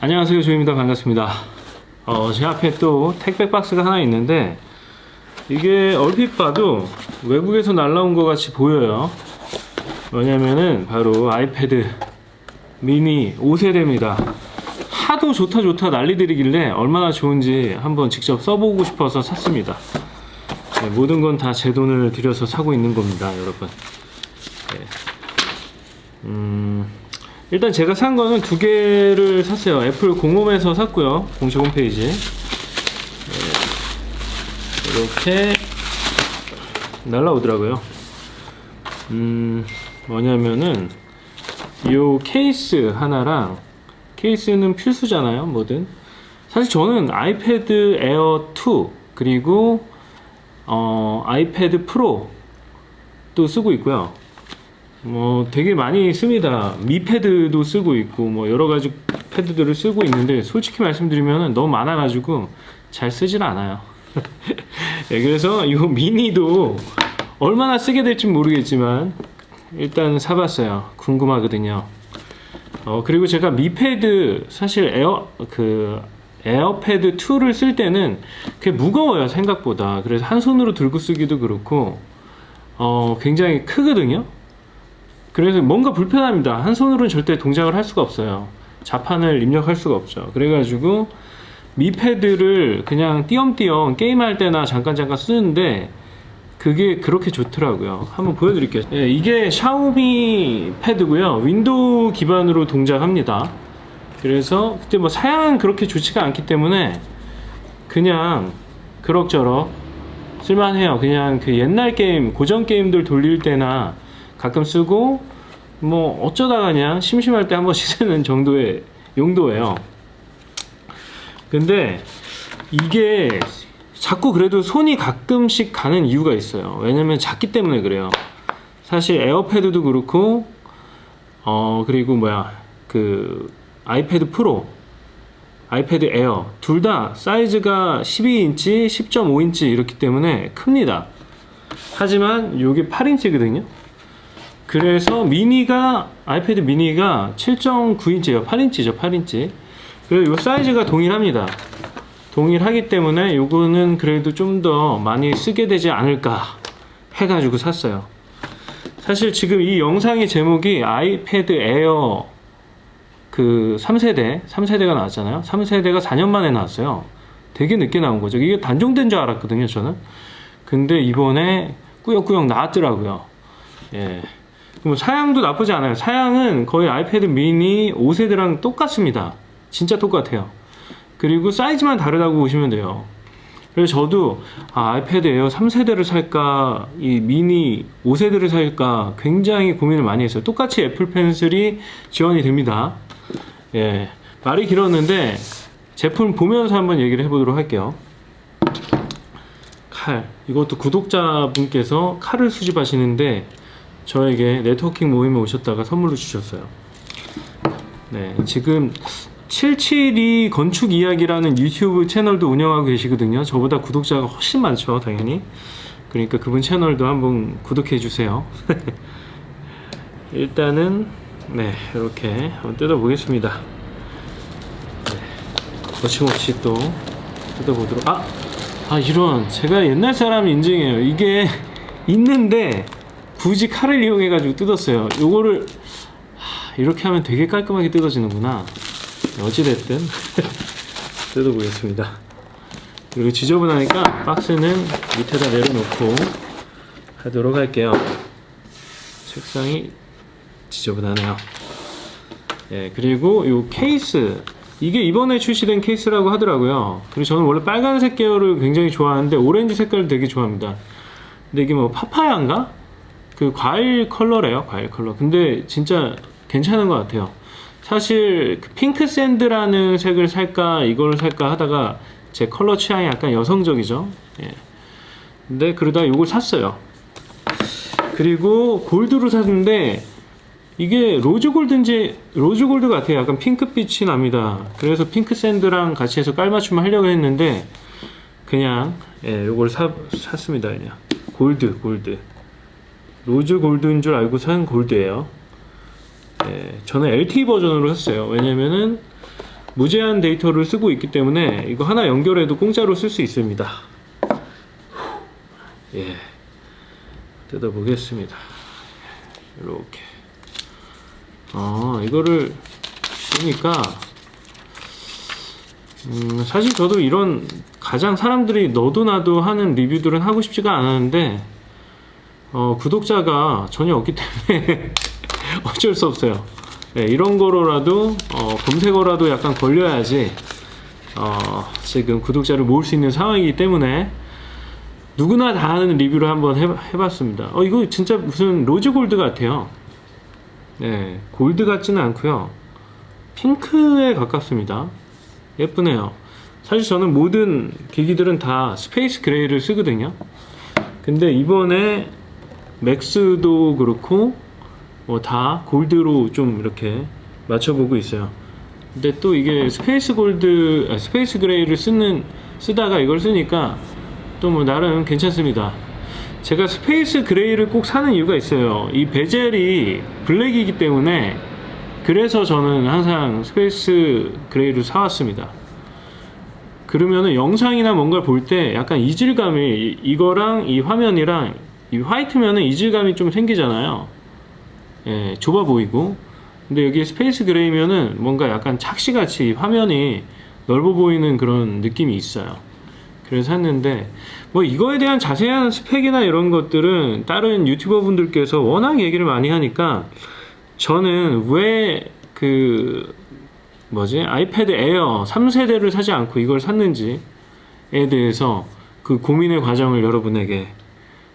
안녕하세요 조입니다. 반갑습니다. 어, 제 앞에 또 택배 박스가 하나 있는데 이게 얼핏 봐도 외국에서 날라온 것 같이 보여요. 왜냐면은 바로 아이패드 미니 5세대입니다. 하도 좋다 좋다 난리들이길래 얼마나 좋은지 한번 직접 써보고 싶어서 샀습니다. 네, 모든 건 다 제 돈을 들여서 사고 있는 겁니다 여러분. 네. 음, 일단 제가 산 거는 두 개를 샀어요. 애플 공홈에서 샀고요. 공식 홈페이지. 네, 이렇게 날라오더라고요. 음, 뭐냐면은 이 케이스 하나랑 케이스는 필수잖아요. 뭐든. 사실 저는 아이패드 에어 2 그리고 어, 아이패드 프로도 쓰고 있고요. 뭐 되게 많이 씁니다. 미 패드도 쓰고 있고 뭐 여러 가지 패드들을 쓰고 있는데 솔직히 말씀드리면 너무 많아가지고 잘 쓰질 않아요. 네, 그래서 이 미니도 얼마나 쓰게 될지 모르겠지만 일단 사봤어요. 궁금하거든요. 어 그리고 제가 미 패드 사실 에어 그 에어패드 2를 쓸 때는 그게 무거워요 생각보다. 그래서 한 손으로 들고 쓰기도 그렇고 어 굉장히 크거든요. 그래서 뭔가 불편합니다. 한 손으로는 절대 동작을 할 수가 없어요. 자판을 입력할 수가 없죠. 그래가지고 미패드를 그냥 띄엄띄엄 게임할 때나 잠깐 잠깐 쓰는데 그게 그렇게 좋더라고요. 한번 보여드릴게요. 예, 이게 샤오미 패드고요. 윈도우 기반으로 동작합니다. 그래서 그때 뭐 사양은 그렇게 좋지가 않기 때문에 그냥 그럭저럭 쓸만해요. 그냥 그 옛날 게임, 고전 게임들 돌릴 때나 가끔 쓰고 뭐 어쩌다가 그냥 심심할 때 한 번씩 쓰는 정도의 용도예요. 근데 이게 자꾸 그래도 손이 가끔씩 가는 이유가 있어요. 왜냐면 작기 때문에 그래요. 사실 에어패드도 그렇고 어 그리고 뭐야 그 아이패드 프로 아이패드 에어 둘 다 사이즈가 12인치, 10.5인치 이렇기 때문에 큽니다. 하지만 이게 8인치거든요. 그래서 미니가 아이패드 미니가 7.9인치예요. 8인치죠, 8인치. 그리고 이 사이즈가 동일합니다. 동일하기 때문에 요거는 그래도 좀 더 많이 쓰게 되지 않을까 해가지고 샀어요. 사실 지금 이 영상의 제목이 아이패드 에어 그 3세대, 3세대가 나왔잖아요. 3세대가 4년 만에 나왔어요. 되게 늦게 나온 거죠. 이게 단종된 줄 알았거든요, 저는. 근데 이번에 꾸역꾸역 나왔더라고요. 예. 뭐 사양도 나쁘지 않아요. 사양은 거의 아이패드 미니 5세대랑 똑같습니다. 진짜 똑같아요. 그리고 사이즈만 다르다고 보시면 돼요. 그래서 저도 아, 아이패드 에어 3세대를 살까, 이 미니 5세대를 살까 굉장히 고민을 많이 했어요. 똑같이 애플 펜슬이 지원이 됩니다. 예. 말이 길었는데 제품 보면서 한번 얘기를 해보도록 할게요. 칼. 이것도 구독자분께서 칼을 수집하시는데 저에게 네트워킹 모임에 오셨다가 선물로 주셨어요. 네, 지금 77이 건축 이야기라는 유튜브 채널도 운영하고 계시거든요. 저보다 구독자가 훨씬 많죠, 당연히. 그러니까 그분 채널도 한번 구독해 주세요. 일단은 네, 이렇게 한번 뜯어 보겠습니다. 네, 거침없이 또 뜯어 보도록 아, 아 이런 제가 옛날 사람 인증해요. 이게 있는데 굳이 칼을 이용해 가지고 뜯었어요. 요거를 하, 이렇게 하면 되게 깔끔하게 뜯어지는구나. 어찌됐든 뜯어보겠습니다. 그리고 지저분하니까 박스는 밑에다 내려놓고 하도록 할게요. 책상이 지저분하네요. 예, 그리고 요 케이스 이게 이번에 출시된 케이스라고 하더라고요. 그리고 저는 원래 빨간색 계열을 굉장히 좋아하는데 오렌지 색깔을 되게 좋아합니다. 근데 이게 뭐 파파야인가? 그 과일 컬러래요, 과일 컬러. 근데 진짜 괜찮은 것 같아요. 사실 그 핑크 샌드라는 색을 살까 이걸 살까 하다가 제 컬러 취향이 약간 여성적이죠. 예. 근데 그러다 이걸 샀어요. 그리고 골드로 샀는데 이게 로즈 골드인지 로즈 골드 같아요. 약간 핑크빛이 납니다. 그래서 핑크 샌드랑 같이 해서 깔맞춤 하려고 했는데 그냥 예, 요걸 사, 샀습니다. 그냥 골드 골드 로즈 골드인 줄 알고 산 골드예요. 예, 저는 LTE 버전으로 샀어요. 왜냐면은 무제한 데이터를 쓰고 있기 때문에 이거 하나 연결해도 공짜로 쓸 수 있습니다. 예. 뜯어보겠습니다. 이렇게. 아, 이거를 보니까, 음, 사실 저도 이런 가장 사람들이 너도 나도 하는 리뷰들은 하고 싶지가 않았는데, 어, 구독자가 전혀 없기 때문에 어쩔 수 없어요. 네, 이런 거로라도, 어, 검색어라도 약간 걸려야지, 어, 지금 구독자를 모을 수 있는 상황이기 때문에, 누구나 다 하는 리뷰를 한번 해, 해봤습니다. 어, 이거 진짜 무슨 로즈 골드 같아요. 네, 골드 같지는 않고요. 핑크에 가깝습니다. 예쁘네요. 사실 저는 모든 기기들은 다 스페이스 그레이를 쓰거든요. 근데 이번에 맥스도 그렇고 뭐다 골드로 좀 이렇게 맞춰보고 있어요. 근데 또 이게 스페이스 골드, 아, 스페이스 그레이를 쓰는 쓰다가 이걸 쓰니까 또 뭐 나름 괜찮습니다. 제가 스페이스 그레이를 꼭 사는 이유가 있어요. 이 베젤이 블랙이기 때문에 그래서 저는 항상 스페이스 그레이를 사왔습니다. 그러면은 영상이나 뭔가를 볼 때 약간 이질감이 이- 이거랑 이 화면이랑 이 화이트면은 이질감이 좀 생기잖아요. 예, 좁아 보이고. 근데 여기 스페이스 그레이면은 뭔가 약간 착시같이 화면이 넓어 보이는 그런 느낌이 있어요. 그래서 샀는데 뭐 이거에 대한 자세한 스펙이나 이런 것들은 다른 유튜버 분들께서 워낙 얘기를 많이 하니까 저는 왜 그 뭐지 아이패드 에어 3세대를 사지 않고 이걸 샀는지에 대해서 그 고민의 과정을 여러분에게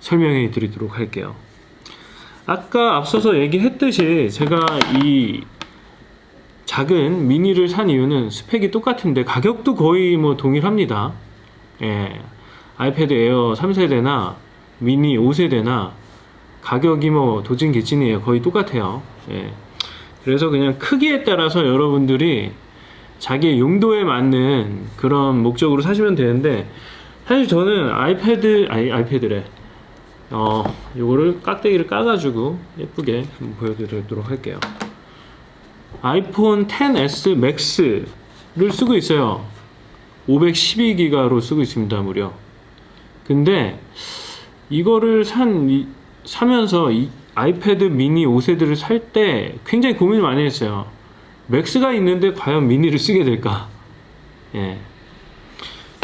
설명해 드리도록 할게요. 아까 앞서서 얘기했듯이 제가 이 작은 미니를 산 이유는 스펙이 똑같은데 가격도 거의 뭐 동일합니다. 예. 아이패드 에어 3세대나 미니 5세대나 가격이 뭐 도진개찐이에요. 거의 똑같아요. 예. 그래서 그냥 크기에 따라서 여러분들이 자기의 용도에 맞는 그런 목적으로 사시면 되는데 사실 저는 아이패드 아이 아이패드래. 어, 요거를 깍대기를 까가지고 예쁘게 한번 보여드리도록 할게요. 아이폰 10s 맥스를 쓰고 있어요. 512기가로 쓰고 있습니다, 무려. 근데 이거를 산 이- 사면서 이 아이패드 미니 5세대를 살 때 굉장히 고민을 많이 했어요. 맥스가 있는데 과연 미니를 쓰게 될까? 예.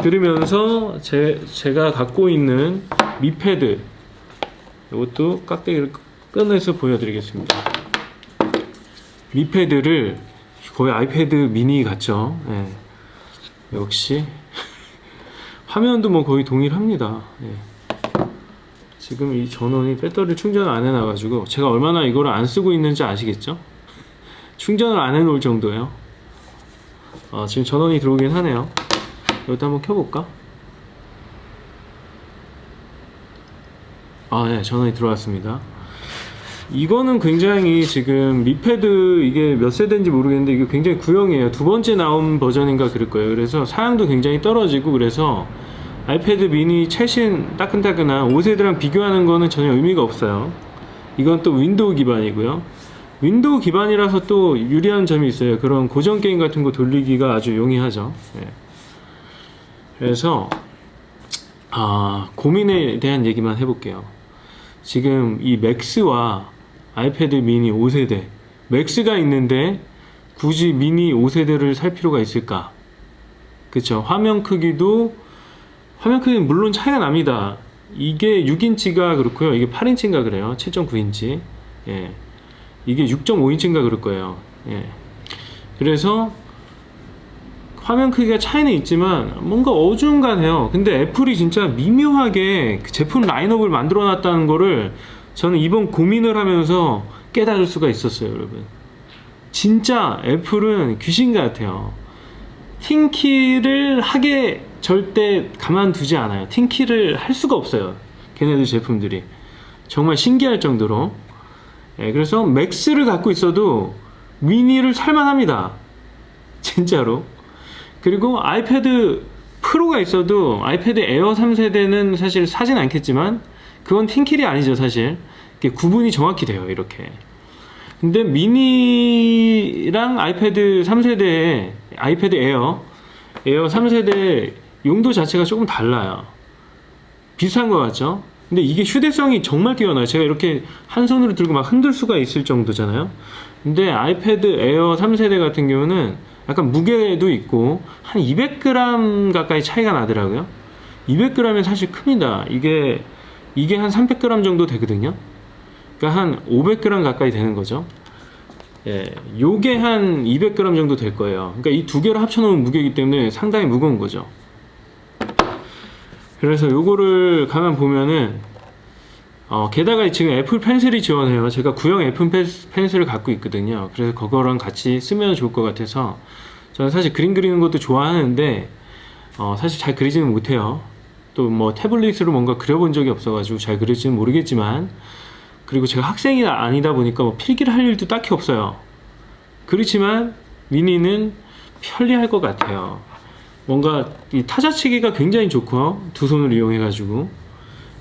그러면서 제, 제가 갖고 있는 미패드 이것도 깍대기를 꺼내서 보여드리겠습니다. 미패드를 거의 아이패드 미니 같죠? 예. 역시 화면도 뭐 거의 동일합니다. 예. 지금 이 전원이 배터리 충전을 안 해놔가지고 제가 얼마나 이거를 안 쓰고 있는지 아시겠죠? 충전을 안 해놓을 정도예요. 아, 지금 전원이 들어오긴 하네요. 여기다 한번 켜볼까? 아, 네, 전원이 들어왔습니다. 이거는 굉장히 지금 미패드 이게 몇 세대인지 모르겠는데 이게 굉장히 구형이에요. 두 번째 나온 버전인가 그럴 거예요. 그래서 사양도 굉장히 떨어지고 그래서 아이패드 미니 최신 따끈따끈한 5세대랑 비교하는 거는 전혀 의미가 없어요. 이건 또 윈도우 기반이고요. 윈도우 기반이라서 또 유리한 점이 있어요. 그런 고전 게임 같은 거 돌리기가 아주 용이하죠. 예. 그래서 아, 고민에 대한 얘기만 해볼게요. 지금 이 맥스와 아이패드 미니 5세대 맥스가 있는데 굳이 미니 5세대를 살 필요가 있을까? 그쵸 화면 크기도 화면 크기는 물론 차이가 납니다. 이게 6인치가 그렇고요. 이게 8인치인가 그래요. 7.9인치. 예. 이게 6.5인치인가 그럴 거예요. 예. 그래서 화면 크기가 차이는 있지만 뭔가 어중간해요. 근데 애플이 진짜 미묘하게 그 제품 라인업을 만들어 놨다는 거를 저는 이번 고민을 하면서 깨달을 수가 있었어요, 여러분. 진짜 애플은 귀신 같아요. 팅키를 하게 절대 가만두지 않아요. 팅키를 할 수가 없어요. 걔네들 제품들이. 정말 신기할 정도로. 예, 그래서 맥스를 갖고 있어도 미니를 살만합니다. 진짜로. 그리고 아이패드 프로가 있어도 아이패드 에어 3세대는 사실 사진 않겠지만 그건 팅킬이 아니죠 사실 구분이 정확히 돼요 이렇게 근데 미니랑 아이패드 3세대에 아이패드 에어 에어 3세대 용도 자체가 조금 달라요. 비슷한 것 같죠? 근데 이게 휴대성이 정말 뛰어나요. 제가 이렇게 한 손으로 들고 막 흔들 수가 있을 정도잖아요. 근데 아이패드 에어 3세대 같은 경우는 약간 무게도 있고 한 200g 가까이 차이가 나더라고요. 200g이 사실 큽니다. 이게 이게 한 300g 정도 되거든요. 그러니까 한 500g 가까이 되는 거죠. 예, 요게 한 200g 정도 될 거예요. 그러니까 이 두 개를 합쳐놓은 무게이기 때문에 상당히 무거운 거죠. 그래서 요거를 가만 보면은 어, 게다가 지금 애플 펜슬이 지원해요. 제가 구형 애플 펜- 펜슬을 갖고 있거든요. 그래서 그거랑 같이 쓰면 좋을 것 같아서 저는 사실 그림 그리는 것도 좋아하는데 어, 사실 잘 그리지는 못해요. 또 뭐 태블릿으로 뭔가 그려본 적이 없어가지고 잘 그릴지는 모르겠지만 그리고 제가 학생이 아니다 보니까 뭐 필기를 할 일도 딱히 없어요. 그렇지만 미니는 편리할 것 같아요. 뭔가 이 타자치기가 굉장히 좋고요. 두 손을 이용해가지고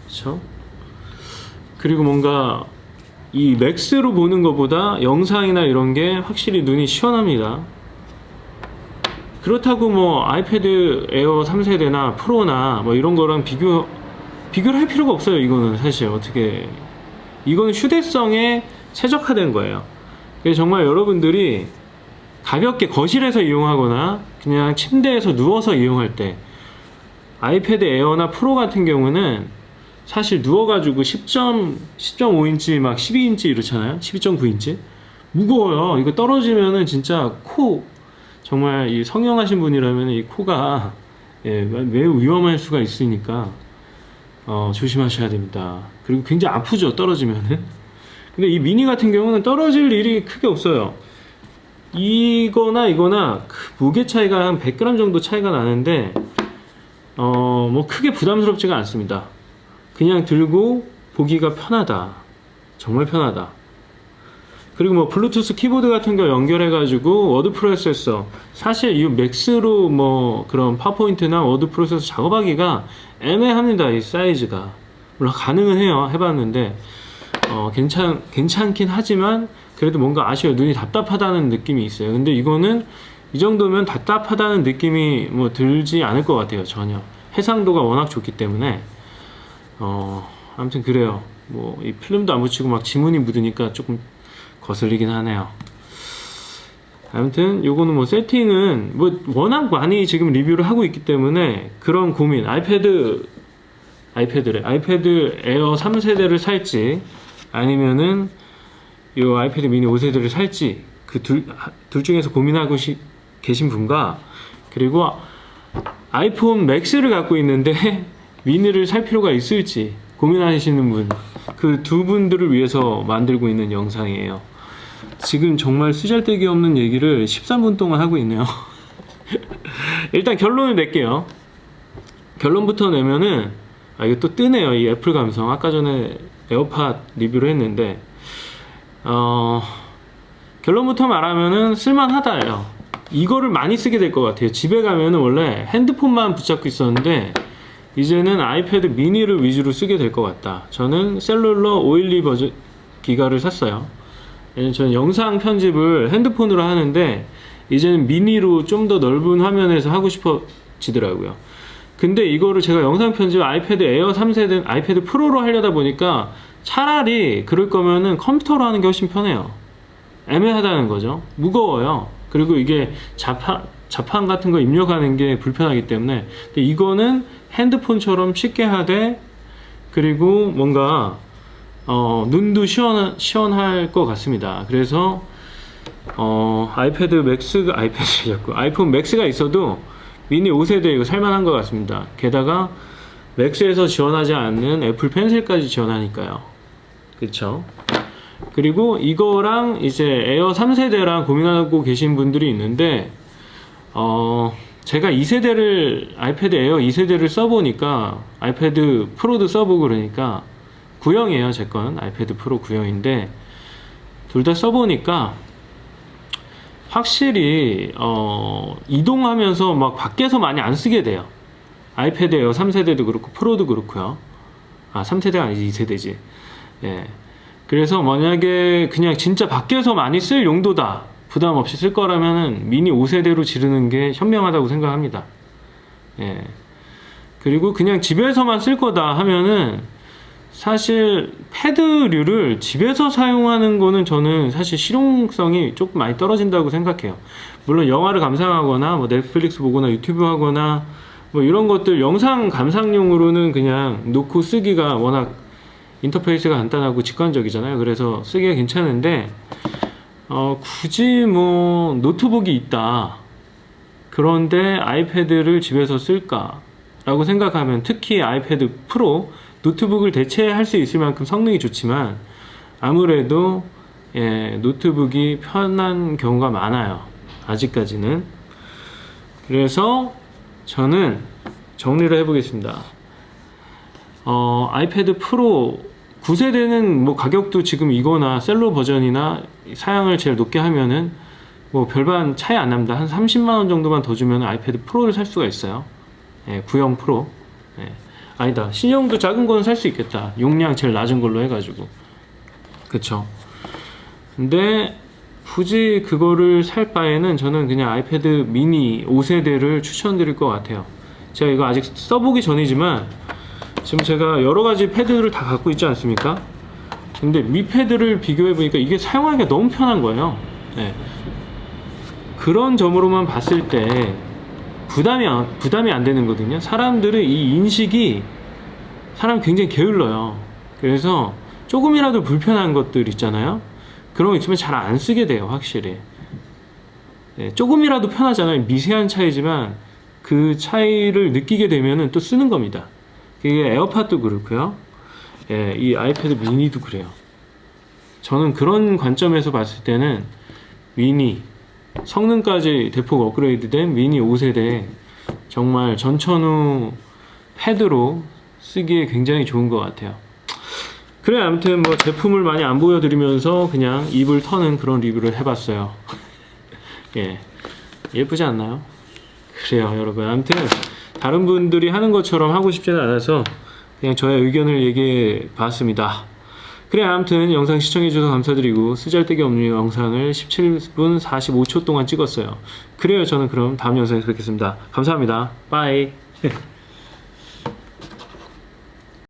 그렇죠. 그리고 뭔가 이 맥스로 보는 것보다 영상이나 이런 게 확실히 눈이 시원합니다. 그렇다고 뭐 아이패드 에어 3세대나 프로나 뭐 이런 거랑 비교 비교를 할 필요가 없어요. 이거는 사실 어떻게 이거는 휴대성에 최적화된 거예요. 그래서 정말 여러분들이 가볍게 거실에서 이용하거나 그냥 침대에서 누워서 이용할 때 아이패드 에어나 프로 같은 경우는 사실 누워가지고 10점, 10.5인치 막 12인치 이렇잖아요. 12.9인치. 무거워요. 이거 떨어지면은 진짜 코, 정말 이 성형하신 분이라면 이 코가 예, 매우 위험할 수가 있으니까 어, 조심하셔야 됩니다. 그리고 굉장히 아프죠. 떨어지면은. 근데 이 미니 같은 경우는 떨어질 일이 크게 없어요. 이거나 이거나 그 무게 차이가 한 100g 정도 차이가 나는데 어, 뭐 크게 부담스럽지가 않습니다. 그냥 들고 보기가 편하다. 정말 편하다. 그리고 뭐 블루투스 키보드 같은 거 연결해 가지고 워드 프로세서 사실 이 맥스로 뭐 그런 파워포인트나 워드 프로세서 작업하기가 애매합니다. 이 사이즈가 물론 가능은 해요. 해 봤는데 어, 괜찮 괜찮긴 하지만 그래도 뭔가 아쉬워요. 눈이 답답하다는 느낌이 있어요. 근데 이거는 이 정도면 답답하다는 느낌이 뭐 들지 않을 것 같아요. 전혀 해상도가 워낙 좋기 때문에 어 아무튼 그래요. 뭐 이 필름도 안 붙이고 막 지문이 묻으니까 조금 거슬리긴 하네요. 아무튼 요거는 뭐 세팅은 뭐 워낙 많이 지금 리뷰를 하고 있기 때문에 그런 고민 아이패드 아이패드래 아이패드 에어 3세대를 살지 아니면은 요 아이패드 미니 5세대를 살지 그 둘 둘 중에서 고민하고 시- 계신 분과 그리고 아이폰 맥스를 갖고 있는데 미니를 살 필요가 있을지 고민하시는 분 그 두 분들을 위해서 만들고 있는 영상이에요. 지금 정말 쓰잘데기 없는 얘기를 13분 동안 하고 있네요. 일단 결론을 낼게요. 결론부터 내면은 아 이거 또 뜨네요. 이 애플 감성. 아까 전에 에어팟 리뷰를 했는데 어 결론부터 말하면은 쓸만하다예요. 이거를 많이 쓰게 될 것 같아요. 집에 가면은 원래 핸드폰만 붙잡고 있었는데 이제는 아이패드 미니를 위주로 쓰게 될 것 같다. 저는 셀룰러 512 버전 기가를 샀어요. 저는 영상 편집을 핸드폰으로 하는데 이제는 미니로 좀 더 넓은 화면에서 하고 싶어지더라고요. 근데 이거를 제가 영상 편집 아이패드 에어 3세대 아이패드 프로로 하려다 보니까 차라리 그럴 거면은 컴퓨터로 하는 게 훨씬 편해요. 애매하다는 거죠. 무거워요. 그리고 이게 자판, 자판 같은 거 입력하는 게 불편하기 때문에. 이거는 핸드폰처럼 쉽게 하되, 그리고 뭔가, 어, 눈도 시원, 시원할 것 같습니다. 그래서, 어, 아이패드 맥스가, 아이패드 자꾸, 아이폰 맥스가 있어도 미니 5세대 이거 살만한 것 같습니다. 게다가, 맥스에서 지원하지 않는 애플 펜슬까지 지원하니까요. 그쵸? 그리고 이거랑 이제 에어 3세대랑 고민하고 계신 분들이 있는데 어 제가 2세대를 아이패드 에어 2세대를 써보니까 아이패드 프로도 써보고 그러니까 구형이에요. 제 건 아이패드 프로 구형인데 둘 다 써보니까 확실히 어 이동하면서 막 밖에서 많이 안 쓰게 돼요. 아이패드 에어 3세대도 그렇고 프로도 그렇고요. 아 3세대가 아니지. 2세대지. 예. 그래서 만약에 그냥 진짜 밖에서 많이 쓸 용도다. 부담 없이 쓸 거라면은 미니 5세대로 지르는 게 현명하다고 생각합니다. 예. 그리고 그냥 집에서만 쓸 거다 하면은 사실 패드류를 집에서 사용하는 거는 저는 사실 실용성이 조금 많이 떨어진다고 생각해요. 물론 영화를 감상하거나 뭐 넷플릭스 보거나 유튜브 하거나 뭐 이런 것들 영상 감상용으로는 그냥 놓고 쓰기가 워낙 인터페이스가 간단하고 직관적이잖아요. 그래서 쓰기가 괜찮은데 어, 굳이 뭐 노트북이 있다. 그런데 아이패드를 집에서 쓸까 라고 생각하면 특히 아이패드 프로 노트북을 대체할 수 있을 만큼 성능이 좋지만 아무래도 예, 노트북이 편한 경우가 많아요. 아직까지는. 그래서 저는 정리를 해보겠습니다. 어, 아이패드 프로 9세대는 뭐 가격도 지금 이거나 셀로 버전이나 사양을 제일 높게 하면은 뭐 별반 차이 안 납니다. 한 30만 원 정도만 더 주면 아이패드 프로를 살 수가 있어요. 예, 구형 프로. 예. 아니다. 신형도 작은 거는 살 수 있겠다. 용량 제일 낮은 걸로 해가지고. 그쵸. 근데 굳이 그거를 살 바에는 저는 그냥 아이패드 미니 5세대를 추천드릴 것 같아요. 제가 이거 아직 써보기 전이지만 지금 제가 여러 가지 패드를 다 갖고 있지 않습니까? 근데 미 패드를 비교해 보니까 이게 사용하기가 너무 편한 거예요. 네. 그런 점으로만 봤을 때 부담이 안, 부담이 안 되는 거거든요. 사람들은 이 인식이 사람 굉장히 게을러요. 그래서 조금이라도 불편한 것들 있잖아요. 그런 거 있으면 잘 안 쓰게 돼요, 확실히. 네, 조금이라도 편하잖아요. 미세한 차이지만 그 차이를 느끼게 되면은 또 쓰는 겁니다. 이게 에어팟도 그렇고요. 예, 이 아이패드 미니도 그래요. 저는 그런 관점에서 봤을 때는 미니 성능까지 대폭 업그레이드된 미니 5세대 정말 전천후 패드로 쓰기에 굉장히 좋은 것 같아요. 그래 아무튼 뭐 제품을 많이 안 보여드리면서 그냥 입을 터는 그런 리뷰를 해봤어요. 예 예쁘지 않나요? 그래요 여러분 아무튼 다른 분들이 하는 것처럼 하고 싶지는 않아서 그냥 저의 의견을 얘기해 봤습니다. 그래 아무튼 영상 시청해주셔서 감사드리고 쓰잘데기 없는 영상을 17분 45초 동안 찍었어요. 그래요 저는 그럼 다음 영상에서 뵙겠습니다. 감사합니다. 빠이.